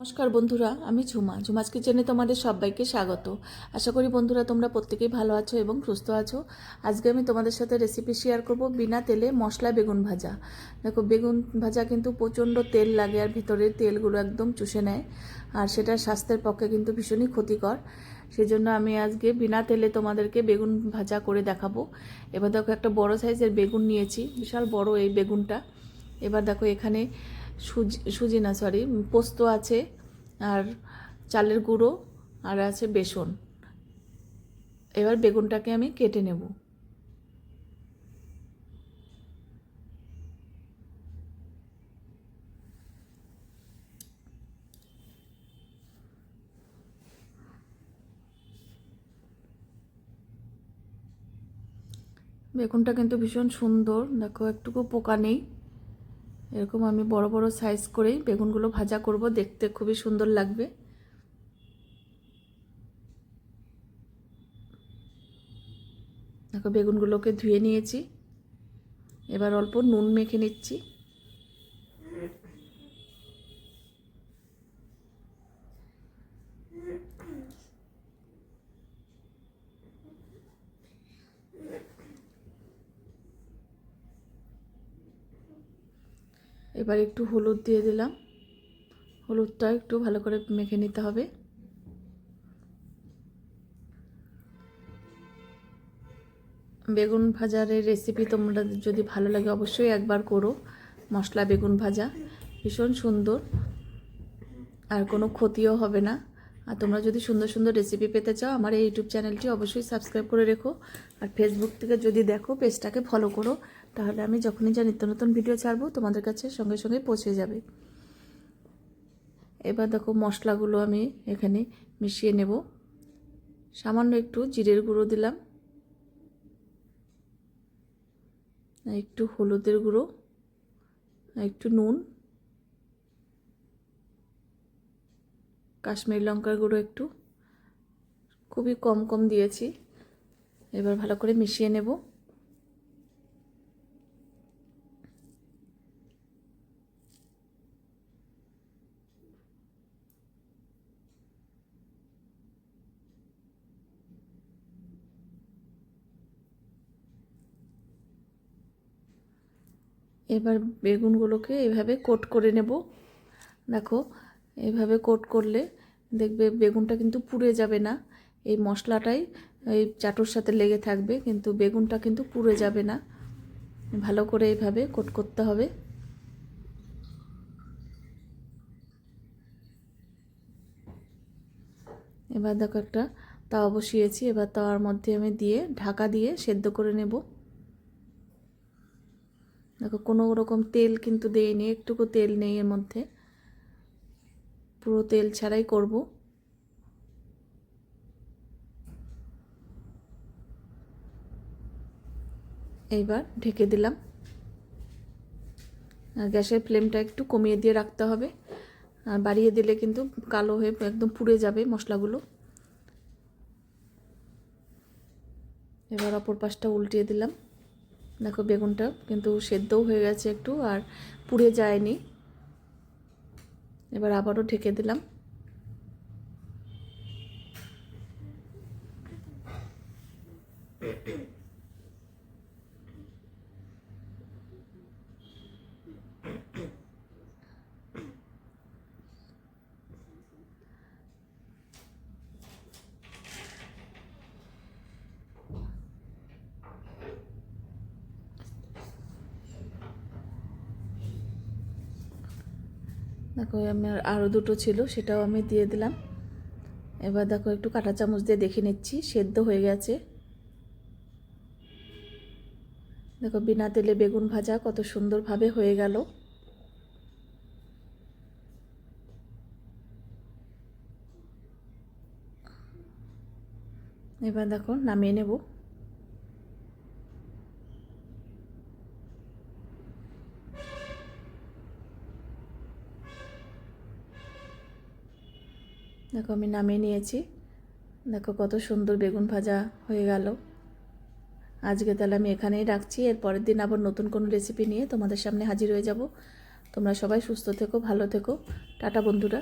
নমস্কার বন্ধুরা, আমি ঝুমা। ঝুমাস কিচেনে তোমাদের সবাইকে স্বাগত। আশা করি বন্ধুরা তোমরা প্রত্যেকেই ভালো আছো এবং সুস্থ আছো। আজকে আমি তোমাদের সাথে রেসিপি শেয়ার করব বিনা তেলে মশলা বেগুন ভাজা। দেখো, বেগুন ভাজা কিন্তু প্রচণ্ড তেল লাগে আর ভিতরের তেলগুলো একদম চুষে নেয়। আর সেটা স্বাস্থ্যের পক্ষে কিন্তু ভীষণই ক্ষতিকর। সেই জন্য আমি আজকে বিনা তেলে তোমাদেরকে বেগুন ভাজা করে দেখাবো। এবার দেখো একটা বড় সাইজের বেগুন নিয়েছি। বিশাল বড় এই বেগুনটা। এবার দেখো এখানে সুজি সুজি না সরি পোস্ত আছে আর চালের গুঁড়ো আর আছে বেসন। এবার বেগুনটাকে আমি কেটে নেব। বেগুনটা কিন্তু ভীষণ সুন্দর। দেখো, একটুকু পোকা নেই। এরকম আমি বড় বড় সাইজ করেই বেগুনগুলো ভাজা করব, দেখতে খুবই সুন্দর লাগবে। দেখো, বেগুনগুলোকে ধুয়ে নিয়েছি। এবার অল্প নুন মেখে নিচ্ছি। এবার একটু হলুদ দিয়ে দিলাম। হলুদটা একটু ভালো করে মেখে নিতে হবে। বেগুন ভাজার এই রেসিপি তোমরা যদি ভালো লাগে অবশ্যই একবার করো। মশলা বেগুন ভাজা ভীষণ সুন্দর। আর কোনো ক্ষতিও হবে না। আর তোমরা যদি সুন্দর সুন্দর রেসিপি পেতে চাও, আমার এই ইউটিউব চ্যানেলটি অবশ্যই সাবস্ক্রাইব করে রেখো। আর ফেসবুক থেকে যদি দেখো পেজটাকে ফলো করো। তাহলে আমি যখনই যা নিত্য নতুন ভিডিও ছাড়বো, তোমাদের কাছে সঙ্গে সঙ্গে পৌঁছে যাবে। এবার দেখো মশলাগুলো আমি এখানে মিশিয়ে নেব। সামান্য একটু জিরের গুঁড়ো দিলাম। একটু হলুদের গুঁড়ো, একটু নুন, কাশ্মীর লঙ্কার গুঁড়ো একটু। খুবই কম কম দিয়েছি। এবার ভালো করে মিশিয়ে নেব। এবার বেগুনগুলোকে এভাবে কোট করে নেব। দেখো, এভাবে কোট করলে দেখবে বেগুনটা কিন্তু পুড়ে যাবে না। এই মশলাটাই এই চাটুর সাথে লেগে থাকবে, কিন্তু বেগুনটা কিন্তু পুড়ে যাবে না। ভালো করে এইভাবে কোট করতে হবে। এবার দেখো একটা তাওয়া বসিয়েছি। এবার তাওয়ার মধ্যে আমি দিয়ে ঢাকা দিয়ে সেদ্ধ করে নেব। দেখো, কোনো রকম তেল কিন্তু দেয়নি একটুকু তেল নেই এর মধ্যে। পুরো তেল ছাড়াই করব। এইবার ঢেকে দিলাম। গ্যাসের ফ্লেমটা একটু কমিয়ে দিয়ে রাখতে হবে। আর বাড়িয়ে দিলে কিন্তু কালো হয়ে একদম পুড়ে যাবে মশলাগুলো। এবার অপর পাশটা উল্টিয়ে দিলাম। দেখো বেগুনটা কিন্তু সেদ্ধও হয়ে গেছে একটু আর পুড়ে যায়নি। এবার আবারও ঢেকে দিলাম। দেখো, আমার আরও দুটো ছিল, সেটাও আমি দিয়ে দিলাম। এবার দেখো, একটু কাঁটা চামচ দিয়ে দেখে নিচ্ছি, সেদ্ধ হয়ে গেছে। দেখো, বিনা তেলে বেগুন ভাজা কত সুন্দরভাবে হয়ে গেল। এবার দেখো, নামিয়ে নেব। দেখো আমি নামিয়ে নিয়েছি। দেখো কত সুন্দর বেগুন ভাজা হয়ে গেল। আজকে তাহলে আমি এখানেই রাখছি। এর পরের দিন আবার নতুন কোনো রেসিপি নিয়ে তোমাদের সামনে হাজির হয়ে যাব। তোমরা সবাই সুস্থ থেকো, ভালো থেকো। টাটা বন্ধুরা।